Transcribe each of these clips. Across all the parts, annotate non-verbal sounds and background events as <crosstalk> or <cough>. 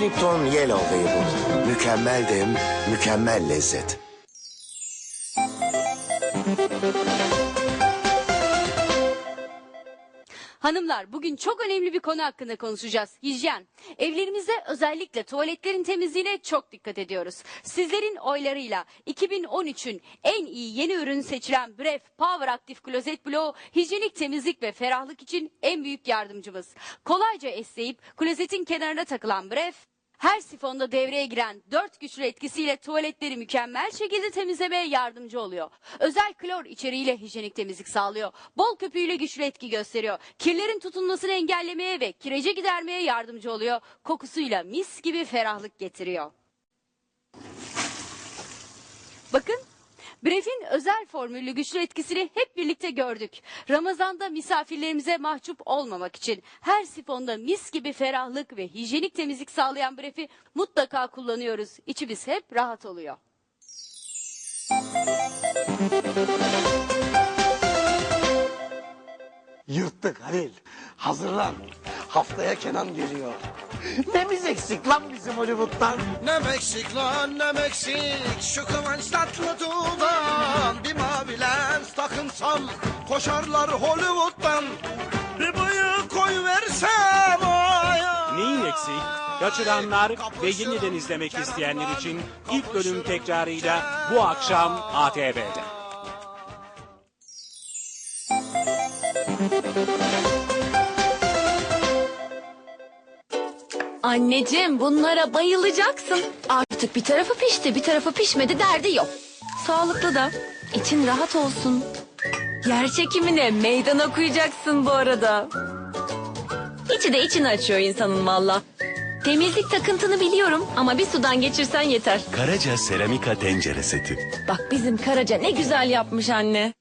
Lipton Yellow Label. Mükemmel dem, mükemmel lezzet. Hanımlar bugün çok önemli bir konu hakkında konuşacağız. Hijyen. Evlerimizde özellikle tuvaletlerin temizliğine çok dikkat ediyoruz. Sizlerin oylarıyla 2013'ün en iyi yeni ürün seçilen Bref Power Active Closet Blow hijyenik temizlik ve ferahlık için en büyük yardımcımız. Kolayca esneyip klozetin kenarına takılan Bref her sifonda devreye giren dört güçlü etkisiyle tuvaletleri mükemmel şekilde temizlemeye yardımcı oluyor. Özel klor içeriğiyle hijyenik temizlik sağlıyor. Bol köpüğüyle güçlü etki gösteriyor. Kirlerin tutunmasını engellemeye ve kireci gidermeye yardımcı oluyor. Kokusuyla mis gibi ferahlık getiriyor. Bakın Bref'in özel formüllü güçlü etkisini hep birlikte gördük. Ramazanda misafirlerimize mahcup olmamak için her sifonda mis gibi ferahlık ve hijyenik temizlik sağlayan Bref'i mutlaka kullanıyoruz. İçimiz hep rahat oluyor. Yırttık Halil. Hazırlan. Haftaya Kenan geliyor. Nemiz eksik lan bizim Hollywood'dan. Ne Meksik lan ne Meksik Şu kıvanç tatlı tuğdan Bir mavi lens takınsam Koşarlar Hollywood'dan Bir bıyık koy versem aya Neyin eksik? Kaçıranlar ve yeniden izlemek isteyenler için ilk bölüm tekrarıyla bu akşam ATV'de. Anneciğim bunlara bayılacaksın. Artık bir tarafı pişti bir tarafı pişmedi derdi yok. Sağlıklı da için rahat olsun. Yer çekimine meydan okuyacaksın bu arada. İçi de içini açıyor insanın valla. Temizlik takıntını biliyorum ama bir sudan geçirsen yeter. Karaca Seramika Tencere Seti. Bak bizim Karaca ne güzel yapmış anne.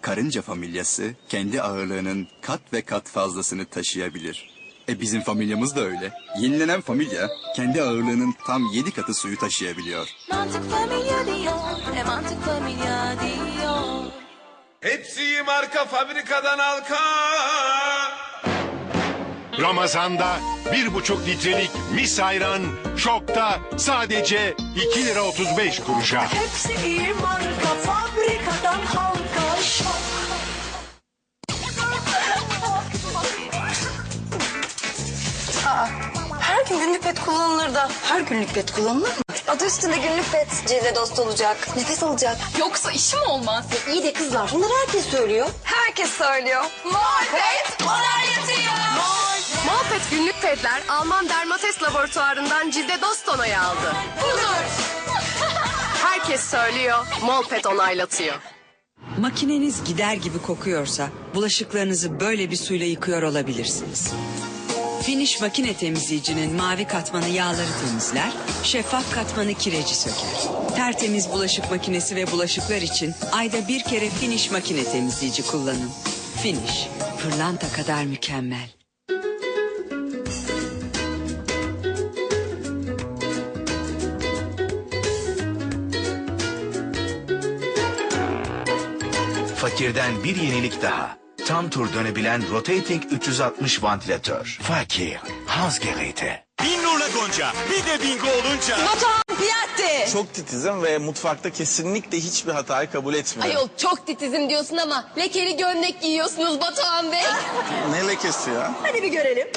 Karınca familyası kendi ağırlığının kat ve kat fazlasını taşıyabilir. E bizim familyamız da öyle. Yenilenen familya kendi ağırlığının tam 7 katı suyu taşıyabiliyor. Mantık familya diyor, e mantık familya diyor. Hepsi marka fabrikadan alka Ramazan'da bir buçuk litrelik mis ayran şokta sadece 2 lira 35 kuruşa. Hepsi iyi marka fabrikadan pet kullanılır da her günlük pet kullanılır mı? Adı üstünde günlük pet. Cilde dost olacak. Nefes alacak. Yoksa işi mi olmaz? iyi de kızlar bunları herkes söylüyor. Herkes söylüyor. Muhabbet onaylatıyor. Malpet günlük pedler Alman Dermates laboratuvarından cilde dost onayı aldı. Herkes söylüyor, Molpet onaylatıyor. Makineniz gider gibi kokuyorsa bulaşıklarınızı böyle bir suyla yıkıyor olabilirsiniz. Finish makine temizleyicinin mavi katmanı yağları temizler, şeffaf katmanı kireci söker. Tertemiz bulaşık makinesi ve bulaşıklar için ayda bir kere Finish makine temizleyici kullanın. Finish, pırlanta kadar mükemmel. Fakirden bir yenilik daha. Tam tur dönebilen Rotating 360 vantilatör. Fakir, Hausgeräte. Bin Nurla Gonca Bir de bingo olunca Çok titizim ve mutfakta kesinlikle hiçbir hatayı kabul etmiyorum. Ayol çok titizim diyorsun ama lekeli gömlek giyiyorsunuz Batuhan Bey. Ne lekesi ya? Hadi bir görelim.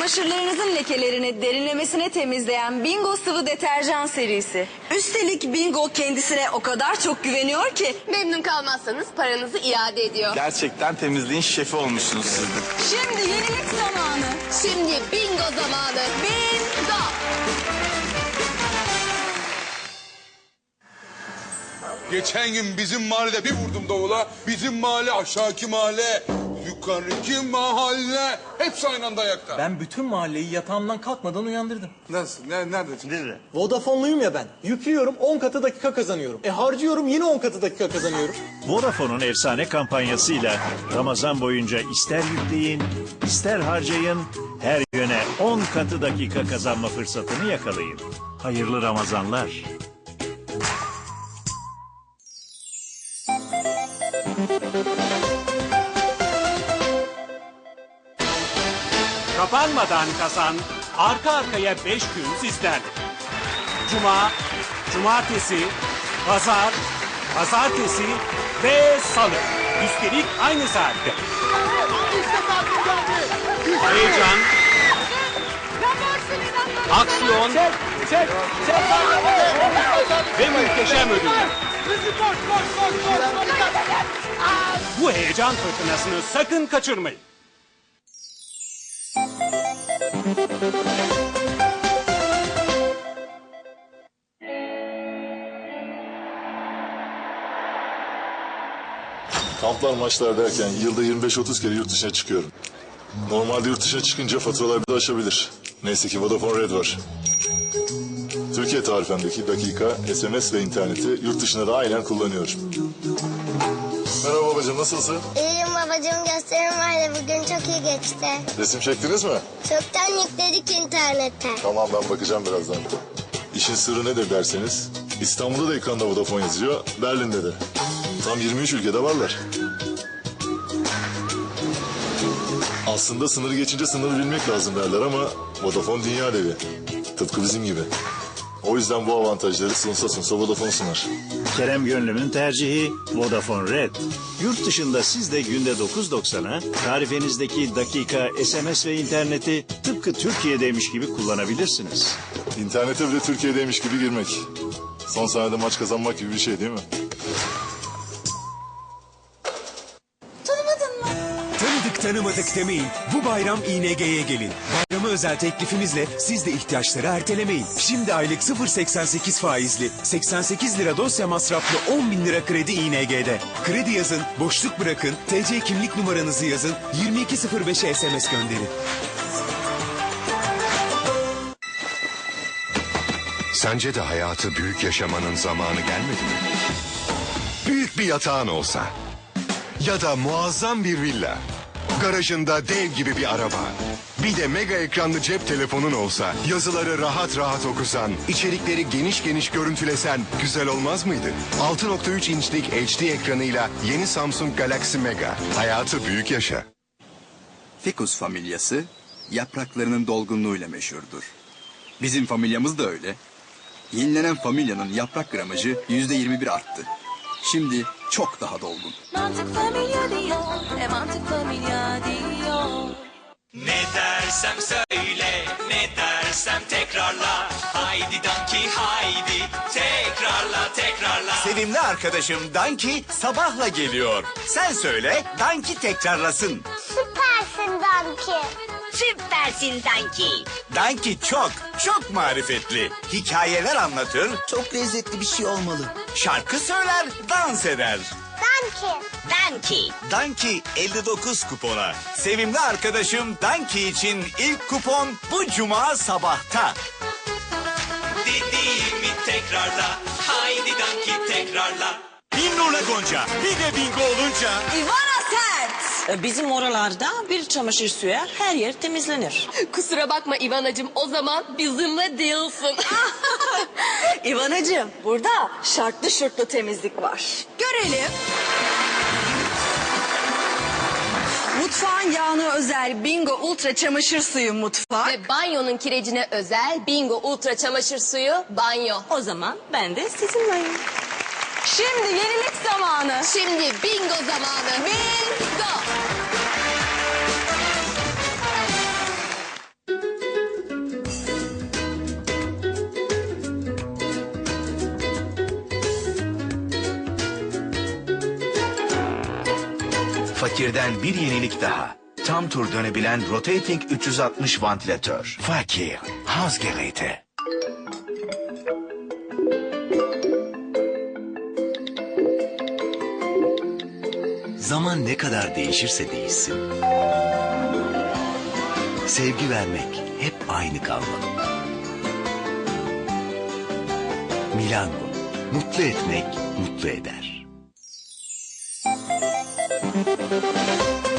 Çamaşırlarınızın lekelerini derinlemesine temizleyen Bingo sıvı deterjan serisi. Üstelik Bingo kendisine o kadar çok güveniyor ki Memnun kalmazsanız paranızı iade ediyor. Gerçekten temizliğin şefi olmuşsunuz siz de. şimdi yenilik zamanı. Şimdi bingo zamanı. Bingo! Geçen gün bizim mahallede bir vurdum davula Bizim mahalle aşağıki mahalle Yukarıki mahalle Hepsi aynı anda ayakta Ben bütün mahalleyi yatağımdan kalkmadan uyandırdım. Nasıl? Ne, neredesin? Nerede? Vodafone'luyum ya ben. Yüklüyorum 10 katı dakika kazanıyorum. E harcıyorum yine 10 katı dakika kazanıyorum. <laughs> Vodafone'un efsane kampanyasıyla Ramazan boyunca ister yükleyin, ister harcayın, her yöne 10 katı dakika kazanma fırsatını yakalayın. Hayırlı Ramazanlar. Kapanmadan kazan, arka arkaya 5 gün sizlerle. Cuma, cumartesi, pazar, pazartesi ve salı. Üstelik aynı saatte. Heyecan, aksiyon ve muhteşem ödüller. Bu heyecan fırtınasını sakın kaçırmayın. Kamplar maçlar derken yılda 25-30 kere yurt dışına çıkıyorum. Normalde yurt dışına çıkınca faturalar bir de aşabilir. Neyse ki Vodafone Red var. Türkiye tarifemdeki dakika, SMS ve interneti yurt dışına da aynen kullanıyorum. Merhaba babacığım nasılsın? İyiyim babacığım gösterim vardı bugün çok iyi geçti. Resim çektiniz mi? Çoktan yükledik internete. Tamam ben bakacağım birazdan. İşin sırrı nedir derseniz İstanbul'da da ekranda Vodafone yazıyor, Berlin'de de. Tam 23 ülkede varlar. Aslında sınırı geçince sınırı bilmek lazım derler ama Vodafone dünya devi. Tıpkı bizim gibi. O yüzden bu avantajları sunsa sunsa Vodafone sunar. Kerem Gönlüm'ün tercihi Vodafone Red. Yurt dışında siz de günde 9.90'a tarifenizdeki dakika, SMS ve interneti tıpkı Türkiye'deymiş gibi kullanabilirsiniz. İnternete bile Türkiye'deymiş gibi girmek. Son saniyede maç kazanmak gibi bir şey değil mi? Tanımadık demeyin. Bu bayram İNG'ye gelin. Bayrama özel teklifimizle siz de ihtiyaçları ertelemeyin. Şimdi aylık 0.88 faizli 88 lira dosya masraflı 10 bin lira kredi İNG'de. Kredi yazın, boşluk bırakın, TC kimlik numaranızı yazın, 2205'e SMS gönderin. Sence de hayatı büyük yaşamanın zamanı gelmedi mi? Büyük bir yatağın olsa ya da muazzam bir villa, garajında dev gibi bir araba, bir de mega ekranlı cep telefonun olsa, yazıları rahat rahat okusan, içerikleri geniş geniş görüntülesen güzel olmaz mıydı? 6.3 inçlik HD ekranıyla yeni Samsung Galaxy Mega. Hayatı büyük yaşa. Ficus familyası yapraklarının dolgunluğuyla meşhurdur. Bizim familyamız da öyle. Yenilenen familyanın yaprak gramajı yüzde 21 arttı. Şimdi çok daha dolgun. Mantık familya diyor, e mantık familya diyor. Ne dersem söyle, ne dersem tekrarla. Haydi Danki haydi, tekrarla tekrarla. Sevimli arkadaşım Danki sabahla geliyor. Sen söyle Danki tekrarlasın. Süpersin Danki. Süpersin Danki. Danki çok, çok marifetli. Hikayeler anlatır. Çok lezzetli bir şey olmalı. Şarkı söyler, dans eder. Danki. Danki. Danki 59 kupona. Sevimli arkadaşım Danki için ilk kupon bu cuma sabahta. Dediğimi tekrarla, haydi Danki tekrarla. Bin Nurla Gonca, bir de bingo olunca... Sert. E, Bizim oralarda bir çamaşır suyu her yer temizlenir. <laughs> Kusura bakma İvanacığım o zaman bizimle değilsin. <laughs> İvanacığım burada şartlı şurtlu temizlik var. Görelim. Mutfağın yağına özel Bingo Ultra çamaşır suyu mutfak. Ve banyonun kirecine özel Bingo Ultra çamaşır suyu banyo. O zaman ben de sizinleyim. Şimdi yenilik zamanı. Şimdi bingo zamanı. Bingo. Fakirden bir yenilik daha. Tam tur dönebilen Rotating 360 vantilatör. Fakir. Hausgeräte. Zaman ne kadar değişirse değişsin. Sevgi vermek hep aynı kalmalı. Milango, mutlu etmek mutlu eder. thank you